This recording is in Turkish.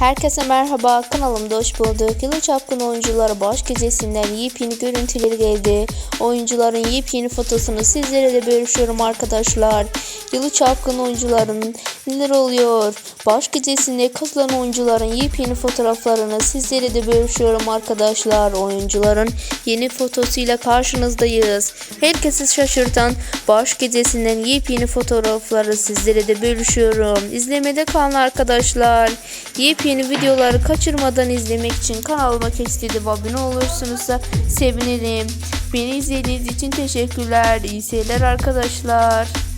Herkese merhaba kanalımda hoş bulduk. Yılı Çapkın oyuncuları baş gecesinden yepyeni görüntüleri geldi. Oyuncuların yepyeni fotosunu sizlere de bölüşüyorum arkadaşlar. Yılı Çapkın oyuncuların neler oluyor? Baş gecesinde katılan oyuncuların yepyeni fotoğraflarını sizlere de bölüşüyorum arkadaşlar. Oyuncuların yeni fotosuyla karşınızdayız. Herkesi şaşırtan baş gecesinden yepyeni fotoğrafları sizlere de bölüşüyorum. İzlemede kalın arkadaşlar. Yepyeni videoları kaçırmadan izlemek için kanalıma keşfedip abone olursunuz sevinirim. Beni izlediğiniz için teşekkürler. İyi seyirler arkadaşlar.